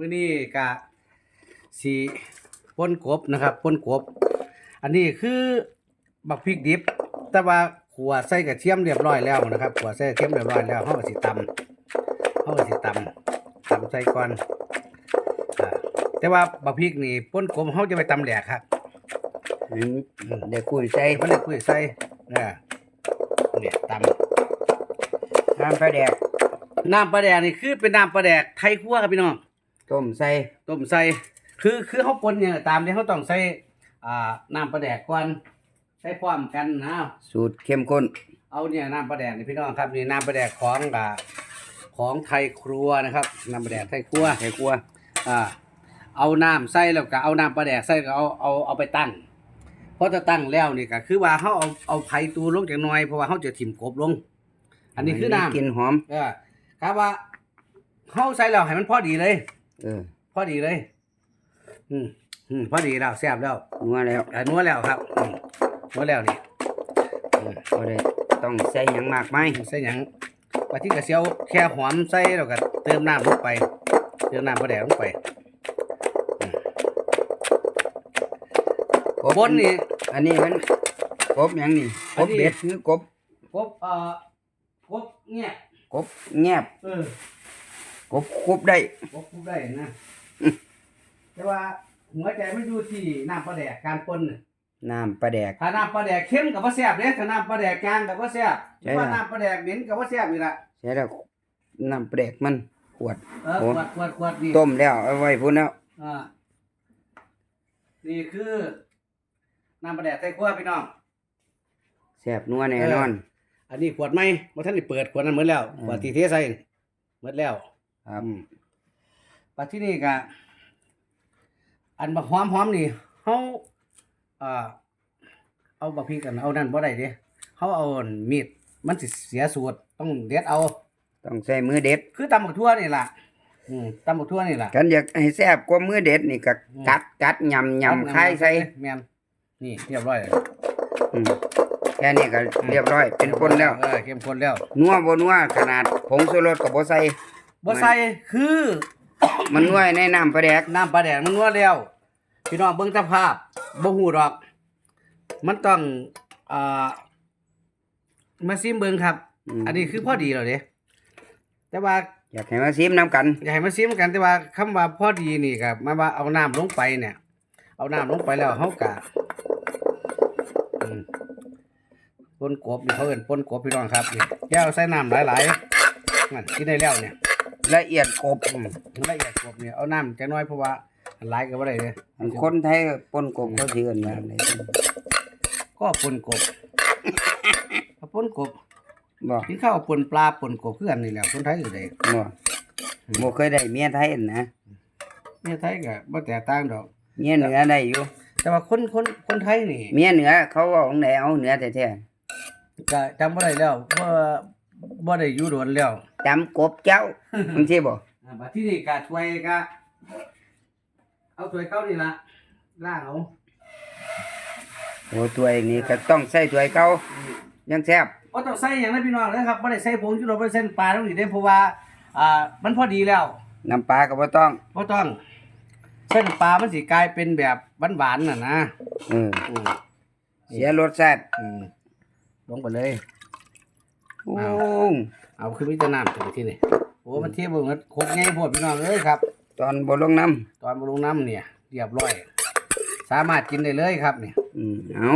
มื้อนี้กะสีป่นกบนะครับป่นกบ อันนี้คือบักพริกดิบ แต่ว่าขัวใส่กระเทียมเรียบร้อยแล้วนะครับขัวใส่กระเทียมเรียบร้อยแล้วเฮาก็สิตำเฮาก็สิตำตำใส่ก่อนอ่าแต่ว่าบักพริกนี่ป่นกบเฮาจะไปตำแหลกครับอืมเดี๋ยวคุยใส่มันเลยคุยใส่เนี่ยเนี่ยตำน้ำปลาแดก น้ำปลาแดกนี่คือเป็นน้ำปลาแดกไทยคั่วครับพี่น้อง ต้มใส่ต้มใส่คือคือเขาปนเนี่ยตามที่เขาต้องใส่อ่าน้ำปลาแดกก่อนใส่พร้อมกันนะสูตรเข้มข้น เอาเนี่ยน้ำปลาแดกนี่พี่น้องครับนี่น้ำปลาแดกของอ่าของไทยครัวนะครับน้ำปลาแดกไทยครัวไข่ครัวอ่าเอาน้ำใส่แล้วก็เอาน้ำปลาแดกใส่ก็เอาเอาเอาไปตั้งเพราะจะตั้งแล้วนี่ก็คือว่าเขาเอาเอาไผ่ตูลงจากหน่อยเพราะว่าเขาจะถิ่มกบลง อันนี้คือน้ำกินหอมเออครับว่าเขาใส่แล้วให้มันพอดีเลย เออพอดีเลย อืมอืมพอดีแล้วแซ่บแล้วนัวแล้วเอ่อนัวแล้วครับอืมนัวแล้วนี่อืมก็ได้ต้องใส่หยังมากไหมายใส่หยังปลาที่กระเซียวแค่หอมใส่แล้วก็เติมน้ำลงไป เติมน้ำปลาแดกลงไปกบบนนี่ อันนี้มันกบหยังนี่อักนบนี้ เบ็ดคือกบกบเอ่อกบเนี่ยกบแงบเออ กบคุบได้กบคุบได้นะ แต่ว่าหัวใจไม่อยู่ที่น้ำปลาแดกการปนน่ะน้ำปลาแดก ถ้าน้ำปลาแดกเข้มกับว่าแซ่บเด้ถ้าน้ำปลาแดกกลางกับว่าแซ่บใช่ถ้าล่ะน้ำปลาแดกเหม็นกับว่าแซ่บนี่ล่ะใช่แล้วน้ำปลาแดกมันขวด เออโอ้ ขวดขวดขวดนี่ต้มแล้วเอาไว้พุ่นแล้วอ่านี่คือน้ำปลาแดกไทยครัวพี่น้อง แซ่บนัวแน่นอน อันนี้ขวดไหมว่าท่านได้เปิดขวดนั้นหมดแล้วอืมขวดที่เทใส่หมดแล้ว ครับอืมปัจจุบันก็อันบักหอมหอมนี่เฮาอ่าเอาบักพริกกันเอานั่นบ่ได้เด้เฮาเอามีดมันสิเสียสูตรต้องเด็ดเอา ต้องใส่มือเด็ด คือตำบักทั่วนี่ล่ะอืมตำบักทั่วนี่ล่ะกันอยากให้แซ่บกว่ามือเด็ดนี่ก็อืมกัดกัดยำยำคายใส่แม่นนี่เรียบร้อยอืมแค่นี้ก็เรียบร้อย เป็นคนแล้วเออเข้มข้นแล้วนัวบ่นัวขนาดผงชูรสก็บ่ใส่ บ่ใส่คือมันนัวในน้ำปลาแดกน้ำปลาแดกมันนัวแล้วพี่น้องเบิ่งสภาพบ่ฮู้ดอก มันต้องอ่ามาซิมเบิ่งครับมอันนี้คือพอดีแล้วเด้แต่ว่าอยากให้มาซิมน้ำกัน อยากให้มาซิมกันแต่ว่าคำว่าพอดีนี่ครับมาว่าเอาน้ำลงไปเนี่ย เอาน้ำลงไปแล้วเฮากะอืมปนกบนี่เขาเอิ้นปนกบพี่น้องครับนี่แก้วใส่น้ำหลายๆนั่นกินได้แล้วเนี่ย ละเอียดกบอืมละเอียดกบเนี่ยเอาน้ำจักหน้อยเพราะว่าหลายก็บ่ได้เด้อันคนไทยปนกบเขาสิเอิ้นว่าอะไรก็ปนกบเอาปนกบบ่กินข้าวปนปลาปนกบคือกันนี่แหละคนไทยก็ได้บ่บ่เคยได้เมียไทยนะเมียไทยก็บ่แตกต่างดอก เมียเหนือได้อยู่ แต่ว่าคนคนคนไทยนี่เมียเหนือเขาเว้าจั่งใดเอาเหนือแท้ก็จำบ่ได้แล้วว่าบ่ได้อยู่โดนแล้ว ๆจำกบเจ้าจังซี่บ่อ่าบัดที่นี่ก็ถ้วยก็เอาถ้วยเข้านี่ล่ะล้างเอาโอ้ถ้วยนี่ก็ต้องใส่ถ้วยเก่ายังแซ่บบ่ต้องใส่หยังนะพี่น้องนะครับบ่ได้ใส่ผงชูรสบ่ได้ใส่น้ำปลาตรงนี้เด้เพราะว่าอ่ามันพอดีแล้วน้ำปลาก็บ่ต้องบ่ต้องใส่น้ำปลามันสิกลายเป็นแบบหวานๆน่ะนะเอออืมเสียรสชาติอืมลงไปเลย โอ้ เอาขึ้นวิจารณ์ถึงที่นี่โอ้มันเทียบมันโคกง่ายโพดพี่น้องเอ้ยครับ ตอนบ่ลงน้ำตอนมาลงน้ำเนี่ย เรียบร้อย สามารถกินได้เลยครับนี่อืมเอา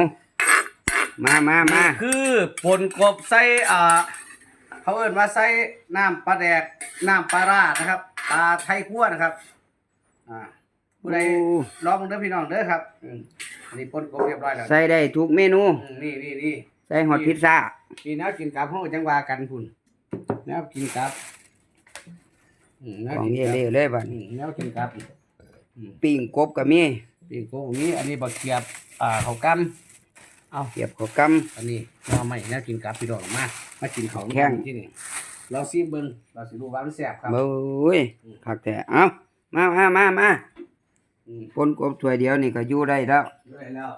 มามามานี่คือปนกบใส่อ่าเขาเอิ้นว่าใส่น้ำปลาแดกน้ำปลาร้านะครับปลาไทยคั่วนะครับ อ่าผู้ใดโอ้ลองเด้อพี่น้องเด้อครับอืมอันนี้ปนกบเรียบร้อยแล้วใส่ได้ทุกเมนู อืมนี่นี่นี่ ใส่ฮอตพิซซ่านี่แนวกินกับห้องจังว่ากันพุ่น แนวกินกับอืมแนวของกินเย่กับเล่เลยบัดอืนี้มแนวกินกับปิ้งกบก็มีปีกโกงนี้อันนี้บักเขียบอ่าเขาวกันเอา เก็บข้าวกอันนี้เราไม่แนวกินกับพี่ดอกมามากินเขาวแข้ง ที่นี่เราซีเบิ้งเราสิรู้ว่ามันแซ่บครับำเบ้ยคักแต่เอามามามามาอืมคนกบถ้วยเดียวนี่ก็อยู่ได้แล้ว ด้วยแล้ว